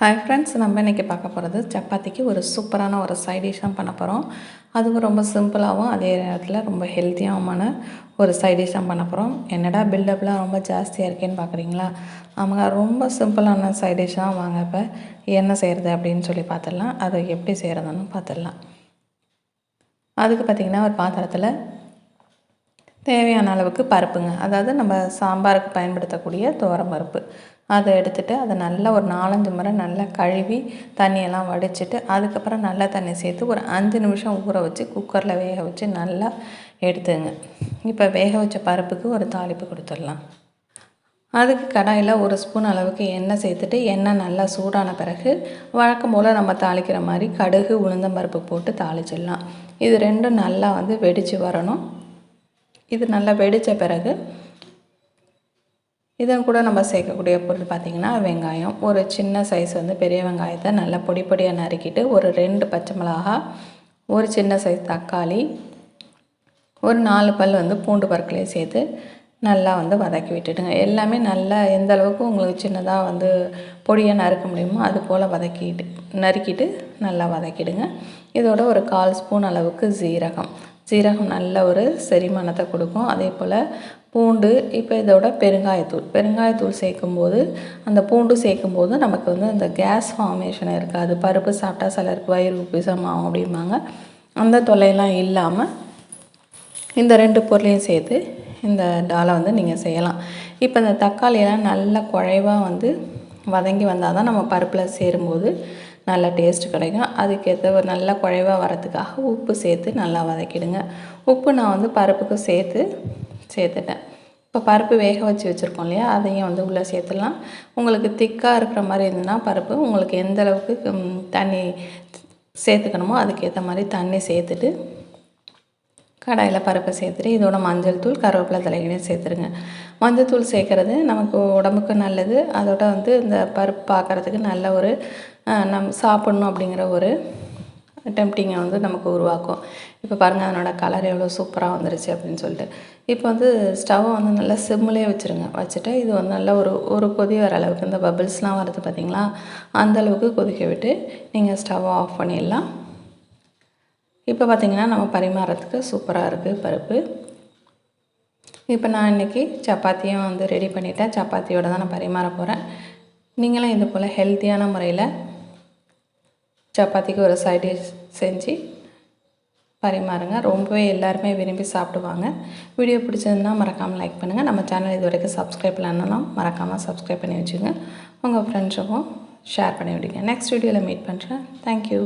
Hi friends நம்ம இன்றைக்கி பார்க்க போகிறது சப்பாத்திக்கு ஒரு சூப்பரான ஒரு சைட் டிஷ் தான் பண்ண போகிறோம் அதுவும் ரொம்ப சிம்பிளாகவும் அதே நேரத்தில் ரொம்ப ஹெல்த்தியாகவுமான ஒரு சைட் டிஷ் தான் பண்ண போகிறோம் என்னடா பில்டப்லாம் ரொம்ப ஜாஸ்தியாக இருக்கேன்னு பார்க்குறீங்களா? ஆமாங்க ரொம்ப சிம்பிளான சைட் டிஷ் தான் வாங்க இப்போ. என்ன செய்கிறது அப்படின்னு சொல்லி பார்த்துடலாம். அதை எப்படி செய்கிறதுன்னு பார்த்துடலாம். அதுக்கு பார்த்திங்கன்னா ஒரு பாத்திரத்தில் தேவையான அளவுக்கு பருப்புங்க. அதாவது நம்ம சாம்பாருக்கு பயன்படுத்தக்கூடிய துவரம் பருப்பு. அதை எடுத்துகிட்டு அதை நல்லா ஒரு நாலஞ்சு முறை நல்லா கழுவி தண்ணியெல்லாம் வடிச்சிட்டு அதுக்கப்புறம் நல்லா தண்ணி சேர்த்து ஒரு அஞ்சு நிமிஷம் ஊற வச்சு குக்கரில் வேக வச்சு நல்லா எடுத்துங்க. இப்போ வேக வச்ச பருப்புக்கு ஒரு தாளிப்பு கொடுத்துடலாம். அதுக்கு கடாயில் ஒரு ஸ்பூன் அளவுக்கு எண்ணெய் சேர்த்துட்டு எண்ணெய் நல்லா சூடான பிறகு வழக்கம் போல் நம்ம தாளிக்கிற மாதிரி கடுகு உளுந்தம்பருப்பு போட்டு தாளிச்சிடலாம். இது ரெண்டும் நல்லா வந்து வெடித்து வரணும். இது நல்லா வெடித்த பிறகு இதன் கூட நம்ம சேர்க்கக்கூடிய பொருள் பார்த்திங்கன்னா வெங்காயம். ஒரு சின்ன சைஸ் வந்து பெரிய வெங்காயத்தை நல்லா பொடி பொடியாக நறுக்கிட்டு ஒரு ரெண்டு பச்சை மிளகா ஒரு சின்ன சைஸ் தக்காளி ஒரு நாலு பல் வந்து பூண்டு பற்களையும் சேர்த்து நல்லா வந்து வதக்கி விட்டுடுங்க. எல்லாமே நல்லா எந்த அளவுக்கு உங்களுக்கு சின்னதாக வந்து பொடியாக நறுக்க முடியுமோ அது போல் வதக்கிட்டு நறுக்கிட்டு நல்லா வதக்கிடுங்க. இதோட ஒரு கால் ஸ்பூன் அளவுக்கு ஜீரகம் சீரகம் நல்ல ஒரு செரிமானத்தை கொடுக்கும். அதே போல் பூண்டு இப்போ இதோட பெருங்காயத்தூள். பெருங்காயத்தூள் சேர்க்கும்போது அந்த பூண்டு சேர்க்கும்போது நமக்கு வந்து அந்த கேஸ் ஃபார்மேஷன் இருக்காது பருப்பு சாப்பிட்டா சிலருக்கு வயிறு உப்பிசமாகும் அப்படிம்பாங்க. அந்த தொல்லையெல்லாம் இல்லாமல் இந்த ரெண்டு பொருளையும் சேர்த்து இந்த டாலை வந்து நீங்கள் செய்யலாம். இப்போ இந்த தக்காளியெல்லாம் நல்லா குழைவாக வந்து வதங்கி வந்தால் தான் நம்ம பருப்பில் சேரும்போது நல்ல டேஸ்ட் கிடைக்கும். அதுக்கேற்ற ஒரு நல்ல குழைவாக வரத்துக்காக உப்பு சேர்த்து நல்லா வதக்கிடுங்க. உப்பு நான் வந்து பருப்புக்கு சேர்த்து சேர்த்துட்டேன். இப்போ பருப்பு வேக வச்சு வச்சுருக்கோம் இல்லையா? அதையும் வந்து உள்ளே சேர்த்துடலாம். உங்களுக்கு திக்காக இருக்கிற மாதிரி இருந்ததுன்னா பருப்பு உங்களுக்கு எந்த அளவுக்கு தண்ணி சேர்த்துக்கணுமோ அதுக்கேற்ற மாதிரி தண்ணி சேர்த்துட்டு கடாயில் பருப்பை சேர்த்துட்டு இதோட மஞ்சள் தூள் கருவேப்பிலை தலைகளையும் சேர்த்துருங்க. மஞ்சள் தூள் சேர்க்குறது நமக்கு உடம்புக்கு நல்லது. அதோட வந்து இந்த பருப்பு பார்க்குறதுக்கு நல்ல ஒரு நம் சாப்பிட்ணும் அப்படிங்கிற ஒரு டெம்டிங்கை வந்து நமக்கு உருவாக்கும். இப்போ பாருங்கள் அதனோட கலர் எவ்வளோ சூப்பராக வந்துருச்சு அப்படின்னு சொல்லிட்டு. இப்போ வந்து ஸ்டவ்வை வந்து நல்லா சிம்மிலே வச்சுருங்க. வச்சுட்டு இது வந்து நல்லா ஒரு ஒரு கொதி வர அளவுக்கு இந்த பபிள்ஸ்லாம் வருது பார்த்திங்களா? அந்தளவுக்கு கொதிக்க விட்டு நீங்கள் ஸ்டவ்வை ஆஃப் பண்ணிடலாம். இப்போ பார்த்திங்கன்னா நம்ம பரிமாறத்துக்கு சூப்பராக இருக்குது பருப்பு. இப்போ நான் இன்றைக்கி சப்பாத்தியும் வந்து ரெடி பண்ணிவிட்டேன் சப்பாத்தியோடு தான் நான் பரிமாற போகிறேன் நீங்களும் இது போல் ஹெல்த்தியான முறையில் சப்பாத்திக்கு ஒரு சைட் டிஷ் செஞ்சு பரிமாறுங்க. ரொம்பவே எல்லாருமே விரும்பி சாப்பிடுவாங்க. வீடியோ பிடிச்சதுன்னா மறக்காமல் லைக் பண்ணுங்கள் நம்ம சேனல் இது வரைக்கும் சப்ஸ்கிரைப் பண்ணலாம் மறக்காமல் சப்ஸ்கிரைப் பண்ணி வச்சுங்க உங்கள் ஃப்ரெண்ட்ஸுக்கும் ஷேர் பண்ணி விடுங்க. நெக்ஸ்ட் வீடியோவில் மீட் பண்ணுறேன் தேங்க்யூ